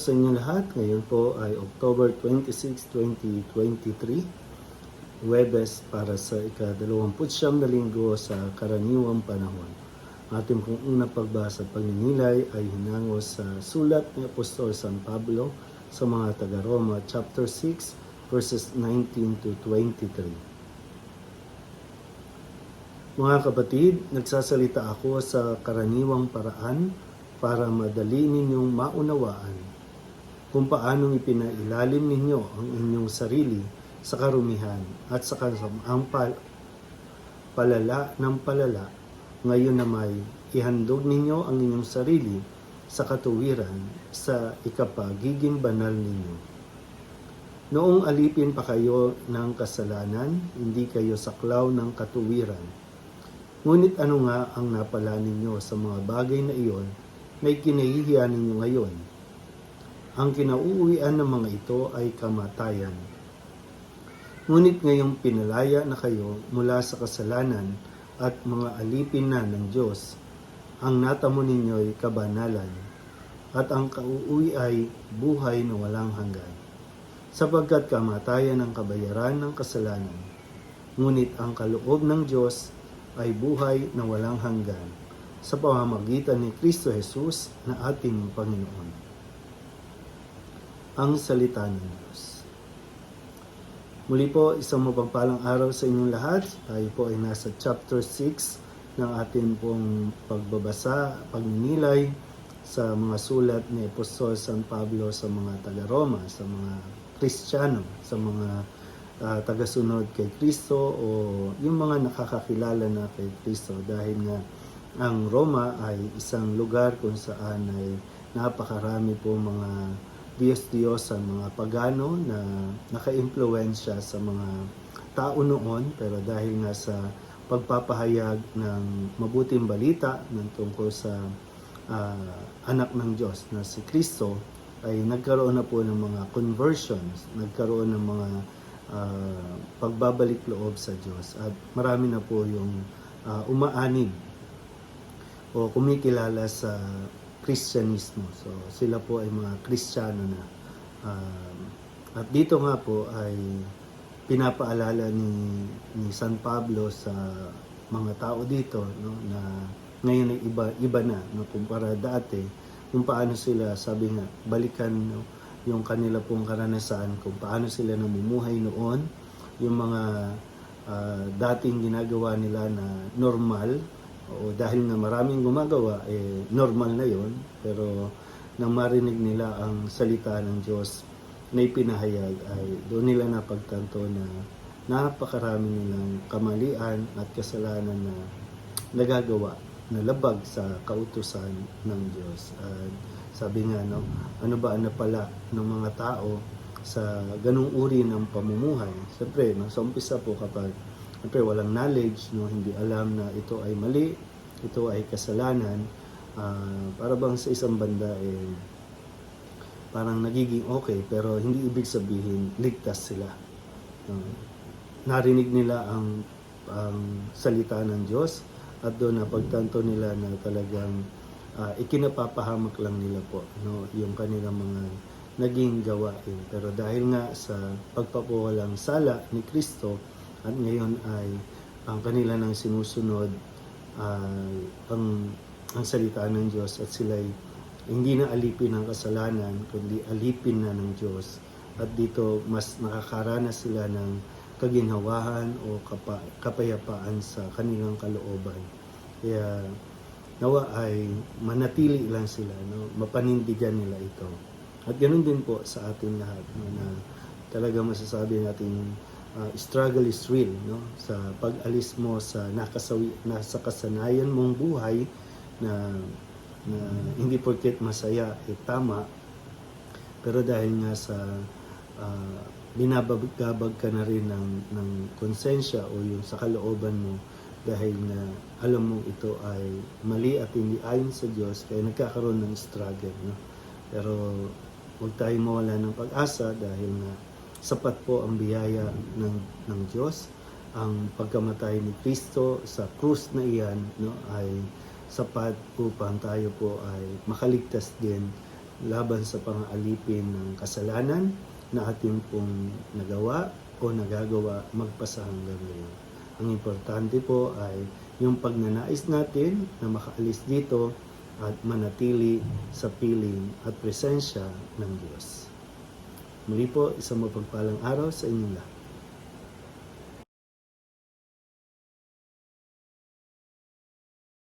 Sa inyo lahat. Ngayon po ay October 26, 2023. Webes para sa ika-29 na linggo sa karaniwang panahon. Ating pong unang pagbasa pagninilay ay hinango sa sulat ni Apostol San Pablo sa mga taga-Roma, chapter 6, verses 19 to 23. Mga kapatid, nagsasalita ako sa karaniwang paraan para madali ninyong maunawaan kung paanong ipinailalim ninyo ang inyong sarili sa karumihan at sa kasamang pal- palala ng palala. Ngayon na may ihandog ninyo ang inyong sarili sa katuwiran sa ikapagiging banal ninyo. Noong alipin pa kayo ng kasalanan, hindi kayo saklaw ng katuwiran. Ngunit ano nga ang napala ninyo sa mga bagay na iyon na ikinahihiya ninyo ngayon? Ang kinauuwian ng mga ito ay kamatayan. Ngunit ngayong pinalaya na kayo mula sa kasalanan at mga alipin na ng Diyos, ang natamo ninyo'y kabanalan, at ang kauuwi ay buhay na walang hanggan. Sapagkat kamatayan ang kabayaran ng kasalanan, ngunit ang kaloob ng Diyos ay buhay na walang hanggan sa pamamagitan ni Kristo Jesus na ating Panginoon. Ang Salita ng Diyos. Muli po, isang mapagpalang araw sa inyong lahat. Tayo po ay nasa chapter 6 ng ating pong pagbabasa, pagninilay sa mga sulat ni Apostol San Pablo sa mga taga-Roma, sa mga Kristiyano, sa mga uh, tagasunod kay Kristo o yung mga nakakakilala na kay Kristo dahil nga ang Roma ay isang lugar kung saan ay napakarami po mga Diyos-Diyos sa mga pagano na naka-impluensya sa mga tao noon pero dahil nga sa pagpapahayag ng mabuting balita ng tungkol sa uh, anak ng Diyos na si Kristo ay nagkaroon na po ng mga conversions, nagkaroon ng mga uh, pagbabalik loob sa Diyos at marami na po yung uh, umaanib o kumikilala sa Kristyanismo. So sila po ay mga Kristiyano na. Um, at dito nga po ay pinapaalala ni, ni San Pablo sa mga tao dito no, na ngayon ay iba, iba na no, kumpara dati kung paano sila sabi nga balikan no, yung kanila pong karanasan kung paano sila namumuhay noon yung mga uh, dating ginagawa nila na normal o dahil na maraming gumagawa, eh, normal na yon Pero nang marinig nila ang salita ng Diyos na ipinahayag, ay doon nila napagtanto na napakarami nilang kamalian at kasalanan na nagagawa na labag sa kautusan ng Diyos. At sabi nga, no, ano ba ang napala ng mga tao sa ganung uri ng pamumuhay? Siyempre, no, sa umpisa po kapag Siyempre, walang knowledge, no? hindi alam na ito ay mali, ito ay kasalanan. Uh, para bang sa isang banda, eh, parang nagiging okay, pero hindi ibig sabihin ligtas sila. Uh, narinig nila ang, ang salita ng Diyos at doon napagtanto nila na talagang uh, ikinapapahamak lang nila po no, yung kanilang mga naging gawain. Pero dahil nga sa pagpapawalang sala ni Kristo, at ngayon ay ang kanila nang sinusunod ay ang ang salita ng Diyos at sila'y hindi na alipin ng kasalanan kundi alipin na ng Diyos. At dito mas nakakaranas sila ng kaginhawahan o kapa, kapayapaan sa kanilang kalooban. Kaya nawa ay manatili lang sila no? Mapanindigan nila ito. At ganoon din po sa atin lahat no, na talaga masasabi natin uh, struggle is real no sa pag-alis mo sa nakasawi na sa kasanayan mong buhay na na hindi porket masaya eh tama pero dahil nga sa uh, binabagabag ka na rin ng, ng konsensya o yung sa kalooban mo dahil na alam mo ito ay mali at hindi ayon sa Diyos kaya nagkakaroon ng struggle no? pero huwag tayong mawala ng pag-asa dahil na sapat po ang biyaya ng, ng Diyos. Ang pagkamatay ni Kristo sa krus na iyan no, ay sapat upang tayo po ay makaligtas din laban sa pang-alipin ng kasalanan na ating pong nagawa o nagagawa magpasa hanggang ngayon. Ang importante po ay yung pagnanais natin na makaalis dito at manatili sa piling at presensya ng Diyos. Muli po, isang mapagpalang araw sa inyong lahat.